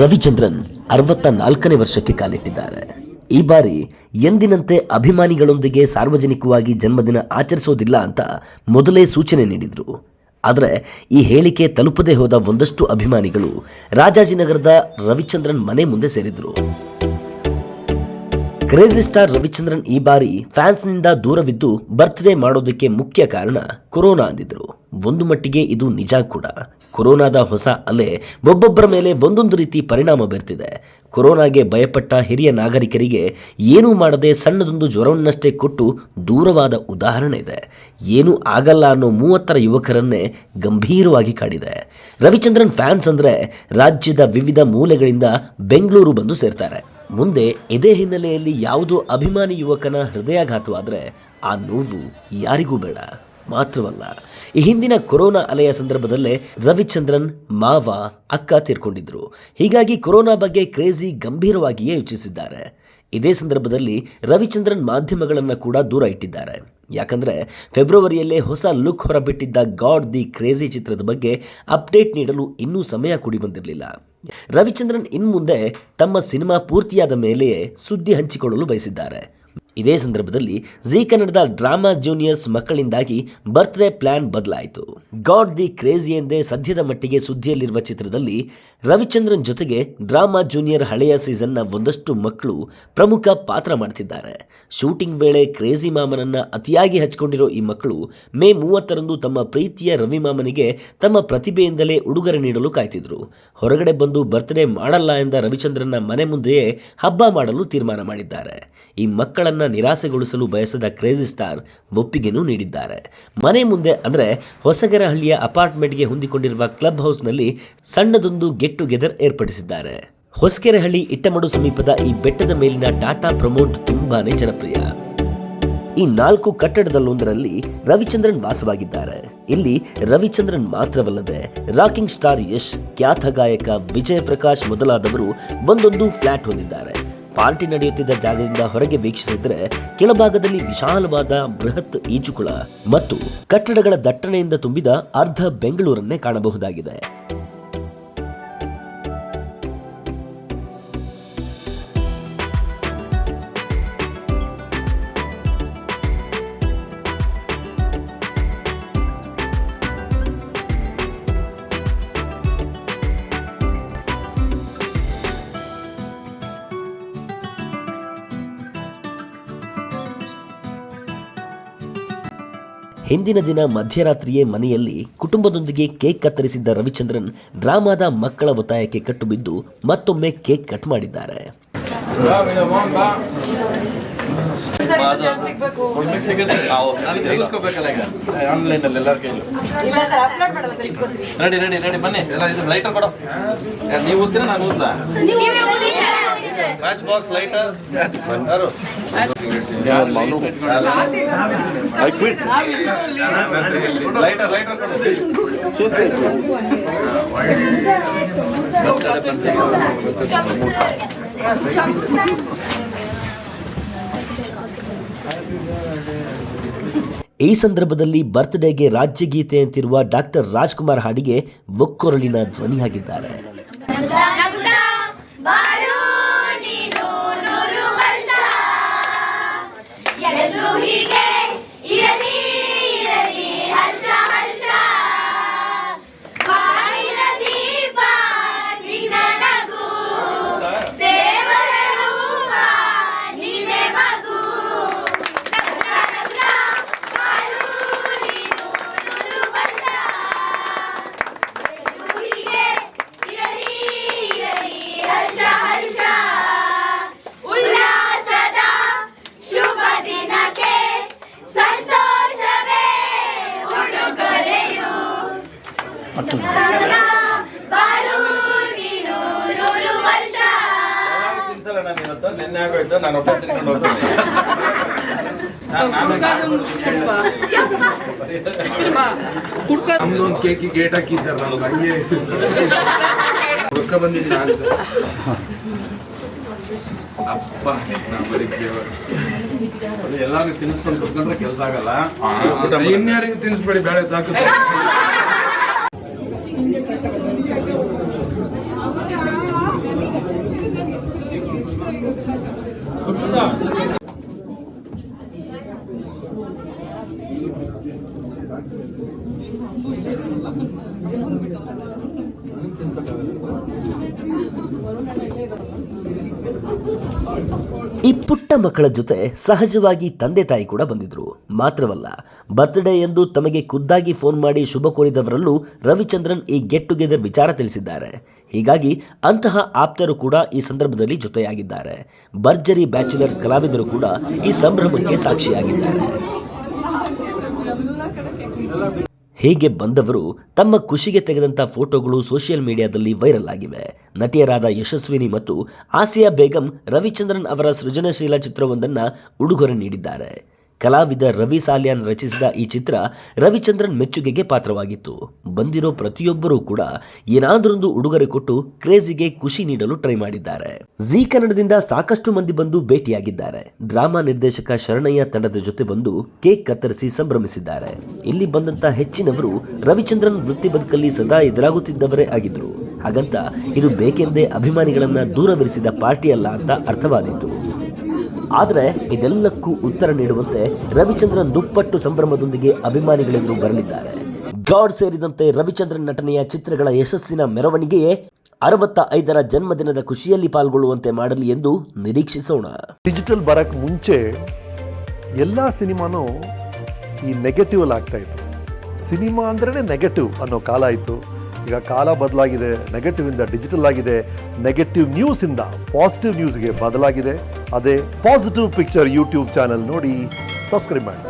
ರವಿಚಂದ್ರನ್ ಅರವತ್ತ ನಾಲ್ಕನೇ ವರ್ಷಕ್ಕೆ ಕಾಲಿಟ್ಟಿದ್ದಾರೆ. ಈ ಬಾರಿ ಎಂದಿನಂತೆ ಅಭಿಮಾನಿಗಳೊಂದಿಗೆ ಸಾರ್ವಜನಿಕವಾಗಿ ಜನ್ಮದಿನ ಆಚರಿಸೋದಿಲ್ಲ ಅಂತ ಮೊದಲೇ ಸೂಚನೆ ನೀಡಿದರು. ಆದರೆ ಈ ಹೇಳಿಕೆ ತಲುಪದೇ ಹೋದ ಒಂದಷ್ಟು ಅಭಿಮಾನಿಗಳು ರಾಜಾಜಿನಗರದ ರವಿಚಂದ್ರನ್ ಮನೆ ಮುಂದೆ ಸೇರಿದ್ರು. ಕ್ರೇಜಿ ಸ್ಟಾರ್ ರವಿಚಂದ್ರನ್ ಈ ಬಾರಿ ಫ್ಯಾನ್ಸ್ನಿಂದ ದೂರವಿದ್ದು ಬರ್ತ್ಡೇ ಮಾಡೋದಕ್ಕೆ ಮುಖ್ಯ ಕಾರಣ ಕೊರೋನಾ ಅಂದಿದ್ರು. ಒಂದು ಮಟ್ಟಿಗೆ ಇದು ನಿಜ ಕೂಡ. ಕೊರೋನಾದ ಹೊಸ ಅಲೆ ಒಬ್ಬೊಬ್ಬರ ಮೇಲೆ ಒಂದೊಂದು ರೀತಿ ಪರಿಣಾಮ ಬೀರ್ತಿದೆ. ಕೊರೋನಾಗೆ ಭಯಪಟ್ಟ ಹಿರಿಯ ನಾಗರಿಕರಿಗೆ ಏನೂ ಮಾಡದೆ ಸಣ್ಣದೊಂದು ಜ್ವರವನ್ನಷ್ಟೇ ಕೊಟ್ಟು ದೂರವಾದ ಉದಾಹರಣೆ ಇದೆ. ಏನೂ ಆಗಲ್ಲ ಅನ್ನೋ ಮೂವತ್ತರ ಯುವಕರನ್ನೇ ಗಂಭೀರವಾಗಿ ಕಾಡಿದೆ. ರವಿಚಂದ್ರನ್ ಫ್ಯಾನ್ಸ್ ಅಂದರೆ ರಾಜ್ಯದ ವಿವಿಧ ಮೂಲೆಗಳಿಂದ ಬೆಂಗಳೂರು ಬಂದು ಸೇರ್ತಾರೆ. ಮುಂದೆ ಇದೇ ಹಿನ್ನೆಲೆಯಲ್ಲಿ ಯಾವುದೋ ಅಭಿಮಾನಿ ಯುವಕನ ಹೃದಯಾಘಾತವಾದರೆ ಆ ನೋವು ಯಾರಿಗೂ ಬೇಡ. ಮಾತ್ರವಲ್ಲ, ಈ ಹಿಂದಿನ ಕೊರೋನಾ ಅಲೆಯ ಸಂದರ್ಭದಲ್ಲೇ ರವಿಚಂದ್ರನ್ ಮಾವ ಅಕ್ಕ ತೀರ್ಕೊಂಡಿದ್ರು. ಹೀಗಾಗಿ ಕೊರೋನಾ ಬಗ್ಗೆ ಕ್ರೇಜಿ ಗಂಭೀರವಾಗಿಯೇ ಯೋಚಿಸಿದ್ದಾರೆ. ಇದೇ ಸಂದರ್ಭದಲ್ಲಿ ರವಿಚಂದ್ರನ್ ಮಾಧ್ಯಮಗಳನ್ನು ಕೂಡ ದೂರ ಇಟ್ಟಿದ್ದಾರೆ. ಯಾಕಂದರೆ ಫೆಬ್ರವರಿಯಲ್ಲೇ ಹೊಸ ಲುಕ್ ಹೊರಬಿಟ್ಟಿದ್ದ ಗಾಡ್ ದಿ ಕ್ರೇಜಿ ಚಿತ್ರದ ಬಗ್ಗೆ ಅಪ್ಡೇಟ್ ನೀಡಲು ಇನ್ನೂ ಸಮಯ ಕೂಡಿ ಬಂದಿರಲಿಲ್ಲ. ರವಿಚಂದ್ರನ್ ಇನ್ಮುಂದೆ ತಮ್ಮ ಸಿನಿಮಾ ಪೂರ್ತಿಯಾದ ಮೇಲೆಯೇ ಸುದ್ದಿ ಹಂಚಿಕೊಳ್ಳಲು ಬಯಸಿದ್ದಾರೆ. ಇದೇ ಸಂದರ್ಭದಲ್ಲಿ ಝೀ ಕನ್ನಡದ ಡ್ರಾಮಾ ಜೂನಿಯರ್ಸ್ ಮಕ್ಕಳಿಂದಾಗಿ ಬರ್ತ್ಡೇ ಪ್ಲಾನ್ ಬದಲಾಯಿತು. ಗಾಡ್ ದಿ ಕ್ರೇಜಿ ಎಂದೇ ಸದ್ಯದ ಮಟ್ಟಿಗೆ ಸುದ್ದಿಯಲ್ಲಿರುವ ಚಿತ್ರದಲ್ಲಿ ರವಿಚಂದ್ರನ್ ಜೊತೆಗೆ ಡ್ರಾಮಾ ಜೂನಿಯರ್ ಹಳೆಯ ಸೀಸನ್ನ ಒಂದಷ್ಟು ಮಕ್ಕಳು ಪ್ರಮುಖ ಪಾತ್ರ ಮಾಡ್ತಿದ್ದಾರೆ. ಶೂಟಿಂಗ್ ವೇಳೆ ಕ್ರೇಜಿ ಮಾಮನನ್ನ ಅತಿಯಾಗಿ ಹಚ್ಕೊಂಡಿರೋ ಈ ಮಕ್ಕಳು ಮೇ ಮೂವತ್ತರಂದು ತಮ್ಮ ಪ್ರೀತಿಯ ರವಿ ಮಾಮನಿಗೆ ತಮ್ಮ ಪ್ರತಿಭೆಯಿಂದಲೇ ಉಡುಗೊರೆ ನೀಡಲು ಕಾಯ್ತಿದ್ರು. ಹೊರಗಡೆ ಬಂದು ಬರ್ತ್ಡೇ ಮಾಡಲ್ಲ ಎಂದ ರವಿಚಂದ್ರನ್ನ ಮನೆ ಮುಂದೆಯೇ ಹಬ್ಬ ಮಾಡಲು ತೀರ್ಮಾನ ಮಾಡಿದ್ದಾರೆ. ಈ ಮಕ್ಕಳನ್ನ ನಿರಾಸೆಗೊಳಿಸಲು ಬಯಸದ ಕ್ರೇಜಿ ಸ್ಟಾರ್ ಒಪ್ಪಿಗೆನೂ ನೀಡಿದ್ದಾರೆ. ಮನೆ ಮುಂದೆ ಅಂದರೆ ಹೊಸಗರಹಳ್ಳಿಯ ಅಪಾರ್ಟ್ಮೆಂಟ್ಗೆ ಹೊಂದಿಕೊಂಡಿರುವ ಕ್ಲಬ್ ಹೌಸ್ನಲ್ಲಿ ಸಣ್ಣದೊಂದು ಗೆಟ್ ಟುಗೆದರ್ ಏರ್ಪಡಿಸಿದ್ದಾರೆ. ಹೊಸಕೆರೆಹಳ್ಳಿ, ಇಟ್ಟಮಡು ಸಮೀಪದ ಈ ಬೆಟ್ಟದ ಮೇಲಿನ ಟಾಟಾ ಪ್ರಮೋಟ್ ತುಂಬಾನೇ ಜನಪ್ರಿಯ. ಈ ನಾಲ್ಕು ಕಟ್ಟಡದಲ್ಲೊಂದರಲ್ಲಿ ರವಿಚಂದ್ರನ್ ವಾಸವಾಗಿದ್ದಾರೆ. ಇಲ್ಲಿ ರವಿಚಂದ್ರನ್ ಮಾತ್ರವಲ್ಲದೆ ರಾಕಿಂಗ್ ಸ್ಟಾರ್ ಯಶ್, ಖ್ಯಾತ ಗಾಯಕ ವಿಜಯ ಪ್ರಕಾಶ್ ಮೊದಲಾದವರು ಒಂದೊಂದು ಫ್ಲಾಟ್ ಹೊಂದಿದ್ದಾರೆ. ಪಾರ್ಟಿ ನಡೆಯುತ್ತಿದ್ದ ಜಾಗದಿಂದ ಹೊರಗೆ ವೀಕ್ಷಿಸಿದ್ರೆ ಕೆಳಭಾಗದಲ್ಲಿ ವಿಶಾಲವಾದ ಬೃಹತ್ ಈಜುಕುಳ ಮತ್ತು ಕಟ್ಟಡಗಳ ದಟ್ಟಣೆಯಿಂದ ತುಂಬಿದ ಅರ್ಧ ಬೆಂಗಳೂರನ್ನೇ ಕಾಣಬಹುದಾಗಿದೆ. ಹಿಂದಿನ ದಿನ ಮಧ್ಯರಾತ್ರಿಯೇ ಮನೆಯಲ್ಲಿ ಕುಟುಂಬದೊಂದಿಗೆ ಕೇಕ್ ಕತ್ತರಿಸಿದ್ದ ರವಿಚಂದ್ರನ್ ಡ್ರಾಮಾದ ಮಕ್ಕಳ ಒತ್ತಾಯಕ್ಕೆ ಕಟ್ಟುಬಿದ್ದು ಮತ್ತೊಮ್ಮೆ ಕೇಕ್ ಕಟ್ ಮಾಡಿದ್ದಾರೆ. ನೀವು ನಾನು ಈ ಸಂದರ್ಭದಲ್ಲಿ ಬರ್ತ್ಡೇಗೆ ರಾಜ್ಯಗೀತೆ ಅಂತಿರುವ ಡಾಕ್ಟರ್ ರಾಜ್ಕುಮಾರ್ ಹಾಡಿಗೆ ಒಕ್ಕೊರಳಿನ ಧ್ವನಿಯಾಗಿದ್ದಾರೆ. ನೀನು ನಿನ್ನೆ ಆಗೋಯ್ತು ಒಬ್ಬ ತಿನ್ಕೊಂಡು ಹೋಗ್ತೀನಿ ನಾನು ನಮ್ದು ಒಂದು ಕೇಕಿ ಗೇಟ್ ಹಾಕಿ ಸರ್ ನಾನು ಹಂಗೆ ರೊಕ್ಕ ಹುಡ್ಕ ಬಂದಿದ್ದೀನಿ ನಾನು ಸರ್ ಅಪ್ಪ ಎಲ್ಲಾರು ತಿನ್ಸ್ಕೊಂಡು ಕುತ್ಕೊಂಡ್ರೆ ಕೆಲಸ ಆಗಲ್ಲ. ಇನ್ಯಾರಿಗೂ ತಿನ್ಸ್ಬೇಡಿ ಬೇಳೆ ಸಾಕು. ಸರ್ ಈ ಪುಟ್ಟ ಮಕ್ಕಳ ಜೊತೆ ಸಹಜವಾಗಿ ತಂದೆ ತಾಯಿ ಕೂಡ ಬಂದಿದ್ರು. ಮಾತ್ರವಲ್ಲ ಬರ್ತ್ಡೇ ಎಂದು ತಮಗೆ ಖುದ್ದಾಗಿ ಫೋನ್ ಮಾಡಿ ಶುಭ ಕೋರಿದವರಲ್ಲೂ ರವಿಚಂದ್ರನ್ ಈ ಗೆಟ್ ಟುಗೆದರ್ ವಿಚಾರ ತಿಳಿಸಿದ್ದಾರೆ. ಹೀಗಾಗಿ ಅಂತಹ ಆಪ್ತರು ಕೂಡ ಈ ಸಂದರ್ಭದಲ್ಲಿ ಜೊತೆಯಾಗಿದ್ದಾರೆ. ಭರ್ಜರಿ ಬ್ಯಾಚುಲರ್ಸ್ ಕಲಾವಿದರು ಕೂಡ ಈ ಸಂಭ್ರಮಕ್ಕೆ ಸಾಕ್ಷಿಯಾಗಿದ್ದಾರೆ. ಹೀಗೆ ಬಂದವರು ತಮ್ಮ ಖುಷಿಗೆ ತೆಗೆದಂಥ ಫೋಟೋಗಳು ಸೋಷಿಯಲ್ ಮೀಡಿಯಾದಲ್ಲಿ ವೈರಲ್ ಆಗಿವೆ. ನಟಿಯರಾದ ಯಶಸ್ವಿನಿ ಮತ್ತು ಆಸಿಯಾ ಬೇಗಂ ರವಿಚಂದ್ರನ್ ಅವರ ಸೃಜನಶೀಲ ಚಿತ್ರವೊಂದನ್ನು ಉಡುಗೊರೆ ನೀಡಿದ್ದಾರೆ. ಕಲಾವಿದ ರವಿ ಸಾಲಿಯಾನ್ ರಚಿಸಿದ ಈ ಚಿತ್ರ ರವಿಚಂದ್ರನ್ ಮೆಚ್ಚುಗೆಗೆ ಪಾತ್ರವಾಗಿತ್ತು. ಬಂದಿರೋ ಪ್ರತಿಯೊಬ್ಬರೂ ಕೂಡ ಏನಾದರೊಂದು ಉಡುಗೊರೆ ಕೊಟ್ಟು ಕ್ರೇಜಿಗೆ ಖುಷಿ ನೀಡಲು ಟ್ರೈ ಮಾಡಿದ್ದಾರೆ. ಜಿ ಕನ್ನಡದಿಂದ ಸಾಕಷ್ಟು ಮಂದಿ ಬಂದು ಭೇಟಿಯಾಗಿದ್ದಾರೆ. ಡ್ರಾಮಾ ನಿರ್ದೇಶಕ ಶರಣಯ್ಯ ತಂಡದ ಜೊತೆ ಬಂದು ಕೇಕ್ ಕತ್ತರಿಸಿ ಸಂಭ್ರಮಿಸಿದ್ದಾರೆ. ಇಲ್ಲಿ ಬಂದಂತ ಹೆಚ್ಚಿನವರು ರವಿಚಂದ್ರನ್ ವೃತ್ತಿ ಬದುಕಲ್ಲಿ ಸದಾ ಎದುರಾಗುತ್ತಿದ್ದವರೇ ಆಗಿದ್ರು ಹಾಗಂತ ಇದು ಬೇಕೆಂದೇ ಅಭಿಮಾನಿಗಳನ್ನ ದೂರವಿರಿಸಿದ ಪಾರ್ಟಿ ಅಲ್ಲ ಅಂತ ಅರ್ಥವಾದಿತ್ತು ಆದರೆ ಇದೆಲ್ಲಕ್ಕೂ ಉತ್ತರ ನೀಡುವಂತೆ ರವಿಚಂದ್ರನ್ ದುಪ್ಪಟ್ಟು ಸಂಭ್ರಮದೊಂದಿಗೆ ಅಭಿಮಾನಿಗಳೆದುರು ಬರಲಿದ್ದಾರೆ. ಗಾಡ್ ಸೇರಿದಂತೆ ರವಿಚಂದ್ರನ್ ನಟನೆಯ ಚಿತ್ರಗಳ ಯಶಸ್ಸಿನ ಮೆರವಣಿಗೆಯೇ ಅರವತ್ತ ಐದರ ಜನ್ಮದಿನದ ಖುಷಿಯಲ್ಲಿ ಪಾಲ್ಗೊಳ್ಳುವಂತೆ ಮಾಡಲಿ ಎಂದು ನಿರೀಕ್ಷಿಸೋಣ. ಡಿಜಿಟಲ್ ಬರಕ್ ಮುಂಚೆ ಎಲ್ಲ ಸಿನಿಮಾನೂ ಈ ನೆಗೆಟಿವ್ ಆಗ್ತಾ ಇತ್ತು. ಸಿನಿಮಾ ಅಂದ್ರೆ ನೆಗೆಟಿವ್ ಅನ್ನೋ ಕಾಲ ಇತ್ತು. ಈಗ ಕಾಲ ಬದಲಾಗಿದೆ ನೆಗೆಟಿವ್ ಇಂದ ಡಿಜಿಟಲ್ ಆಗಿದೆ ನೆಗೆಟಿವ್ ನ್ಯೂಸ್ ಇಂದ ಪಾಸಿಟಿವ್ ನ್ಯೂಸ್ಗೆ ಬದಲಾಗಿದೆ. ಅದೇ ಪಾಸಿಟಿವ್ ಪಿಕ್ಚರ್ ಯೂಟ್ಯೂಬ್ ಚಾನೆಲ್ ನೋಡಿ ಸಬ್ಸ್ಕ್ರೈಬ್ ಮಾಡಿ.